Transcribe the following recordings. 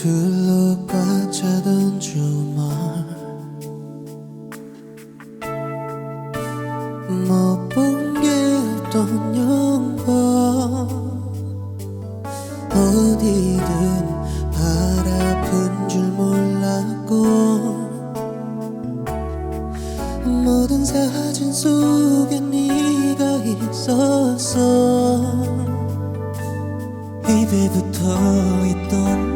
둘로 꽉 차던 주말. 못 본 게 없던 영화 어디든 발 아픈 줄 몰랐고. 모든 사진 속에 네가 있었어. 입에부터 있던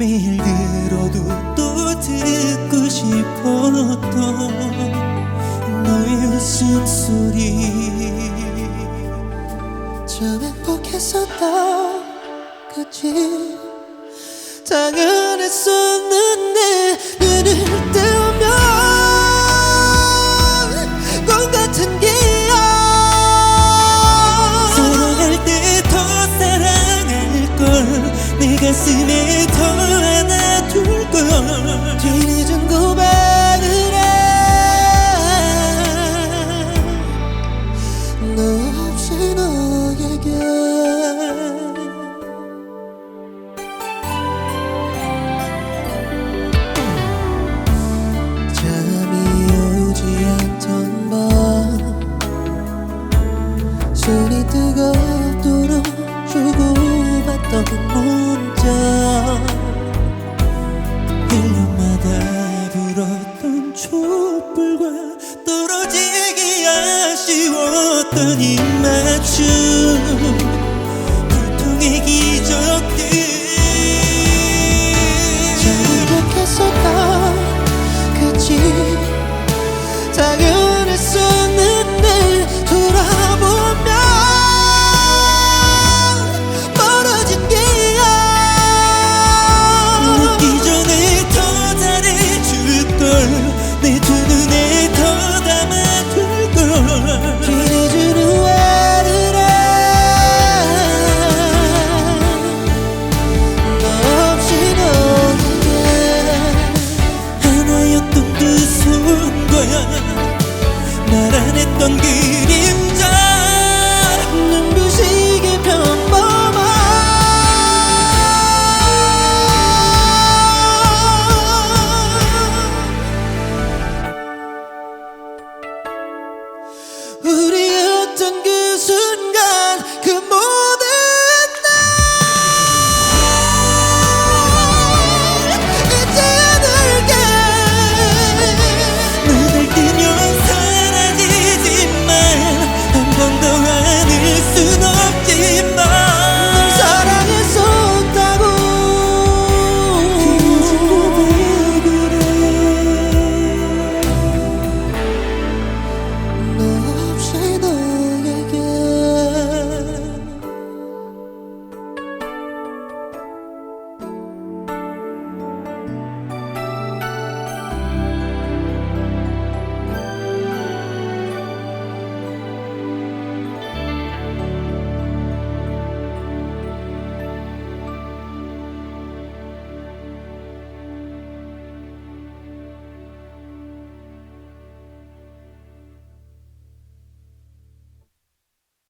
매일 들어도 또 듣고 싶었던 너의 웃음소리. 참 행복했었다 그치? 당연했었는 뜨겁도록 주고받던 문자. 1년마다 불었던 촛불과 떨어지기 아쉬웠던 입맞춤